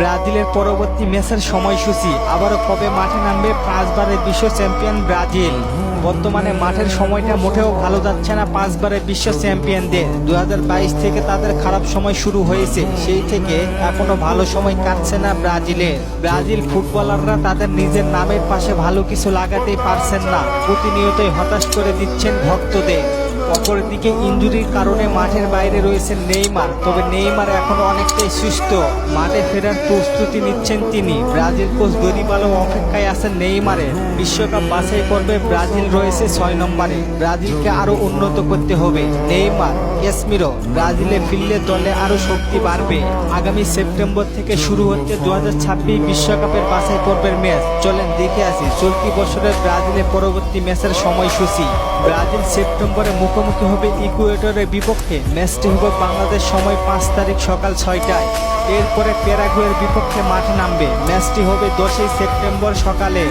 ব্রাজিলের পরবর্তী ম্যাচের সময়সূচি। আবারও কবে মাঠে নামবে পাঁচবারের বিশ্ব চ্যাম্পিয়ন ব্রাজিল। বর্তমানে মাঠের সময়টা মোটেও ভালো যাচ্ছে না পাঁচবারের বিশ্ব চ্যাম্পিয়নদের। দু হাজার বাইশ থেকে তাদের খারাপ সময় শুরু হয়েছে। সেই থেকে এখনও ভালো সময় কাটছে না ব্রাজিলের। ব্রাজিল ফুটবলাররা তাদের নিজের নামের পাশে ভালো কিছু লাগাতেই পারছেন না। প্রতিনিয়তই হতাশ করে দিচ্ছেন ভক্তদের। অপরদিকে ইঞ্জুরির কারণে মাঠের বাইরে রয়েছে নেইমার, তবে নেইমার এখনও অনেকটাই সুস্থ। মাঠে ফেরার প্রস্তুতি নিচ্ছেন তিনি। ব্রাজিল কোচ গরিবালো অপেক্ষায় আছেন নেইমারে। বিশ্বকাপ বাছাই করবে ব্রাজিল রয়েছে ছয় নম্বরে। ব্রাজিলকে আরও উন্নত করতে হবে। নেইমার ক্যাসমিরো ব্রাজিলে ফিরলে দলে আরও শক্তি বাড়বে। আগামী সেপ্টেম্বর থেকে শুরু হচ্ছে দু বিশ্বকাপের বাছাই পর্বের ম্যাচ। চলেন দেখে আসি চলতি বছরের ব্রাজিলের পরবর্তী ম্যাচের সময়সূচি। ব্রাজিল সেপ্টেম্বরে মুখোমুখি হবে ইকুয়েটরের বিপক্ষে। ম্যাচটি হবে বাংলাদেশ সময় পাঁচ তারিখ সকাল ছয়টায়। এরপরে প্যারাগুয়ের বিপক্ষে মাঠে নামবে। ম্যাচটি হবে দশই সেপ্টেম্বর সকালে।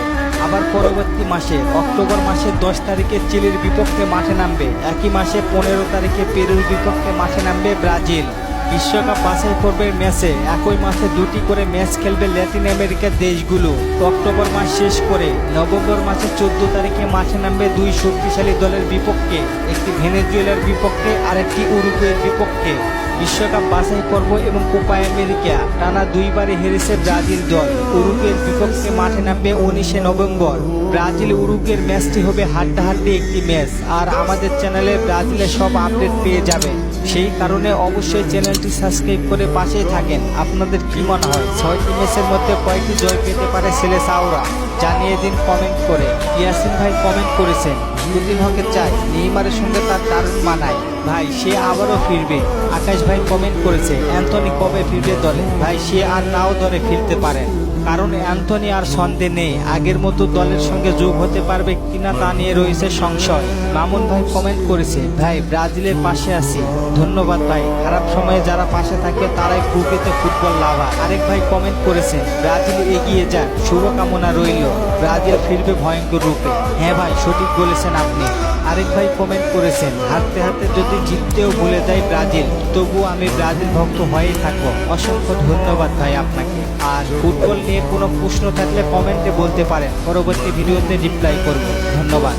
আবার পরবর্তী মাসে, অক্টোবর মাসের দশ তারিখে চিলির বিপক্ষে মাঠে নামবে। একই মাসে পনেরো তারিখে পেরুর বিপক্ষে মাঠে নামবে ব্রাজিল। বিশ্বকাপ বাছাই পর্বের ম্যাচে একই মাসে দুটি করে ম্যাচ খেলবে ল্যাটিন আমেরিকার দেশগুলো। অক্টোবর মাস শেষ করে নভেম্বর মাসের চোদ্দ তারিখে মাঠে নামবে দুই শক্তিশালী দলের বিপক্ষে। একটি ভেনেজুয়েলার বিপক্ষে আর একটি উরুগুয়ের বিপক্ষে। বিশ্বকাপ বাছাই পর্ব এবং কোপা আমেরিকা টানা দুইবারে হেরেছে ব্রাজিল দল। উরুগুয়ের বিপক্ষে মাঠে নামবে উনিশে নভেম্বর। ব্রাজিল উরুগুয়ের ম্যাচটি হবে হাড্ডাহাড্ডি একটি ম্যাচ। আর আমাদের চ্যানেলে ব্রাজিলের সব আপডেট পেয়ে যাবে। সেই কারণে অবশ্যই চ্যানেলটি সাবস্ক্রাইব করে পাশেই থাকেন। আপনাদের কি মনে হয়? ছয়টি ম্যাচের মধ্যে কয়েকটি জয় পেতে পারে ছেলে সাউরা? জানিয়ে দিন কমেন্ট করে। ইয়াসিন ভাই কমেন্ট করেছেন। দুদিন হকে চাই নেইমারের সঙ্গে তার দারুণ মানায়। ভাই, সে আবারও ফিরবে। আকাশ ভাই কমেন্ট করেছে, অ্যান্থনি কবে ফিরবে দলে? ভাই, সে আর নাও দলে ফিরতে পারেন কারণ অ্যান্থনি আর সন্দেহ নেই। আগের মতো দলের সঙ্গে যোগ হতে পারবে কিনা তা নিয়ে রয়েছে সংশয়। মামুন ভাই কমেন্ট করেছে, ভাই, ব্রাজিলের পাশে আছি। ধন্যবাদ ভাই। খারাপ সময়ে যারা পাশে থাকে তারাই প্রকৃত ফুটবল লাভা আরেক ভাই কমেন্ট করেছেন ব্রাজিল এগিয়ে যান শুভকামনা রইল। ব্রাজিল ফিরবে ভয়ঙ্কর রূপে। হ্যাঁ ভাই, সঠিক বলেছেন আপনি আরেক ভাই কমেন্ট করেছেন, হাঁটতে হাঁটতে যদি জিততেও ভুলে যায় ব্রাজিল, তবু আমি ব্রাজিল ভক্ত হয়েই থাকব। অসংখ্য ধন্যবাদ ভাই আপনাকে। আর ফুটবল নিয়ে কোনো প্রশ্ন থাকলে কমেন্টে বলতে পারেন, পরবর্তী ভিডিওতে রিপ্লাই করব। ধন্যবাদ।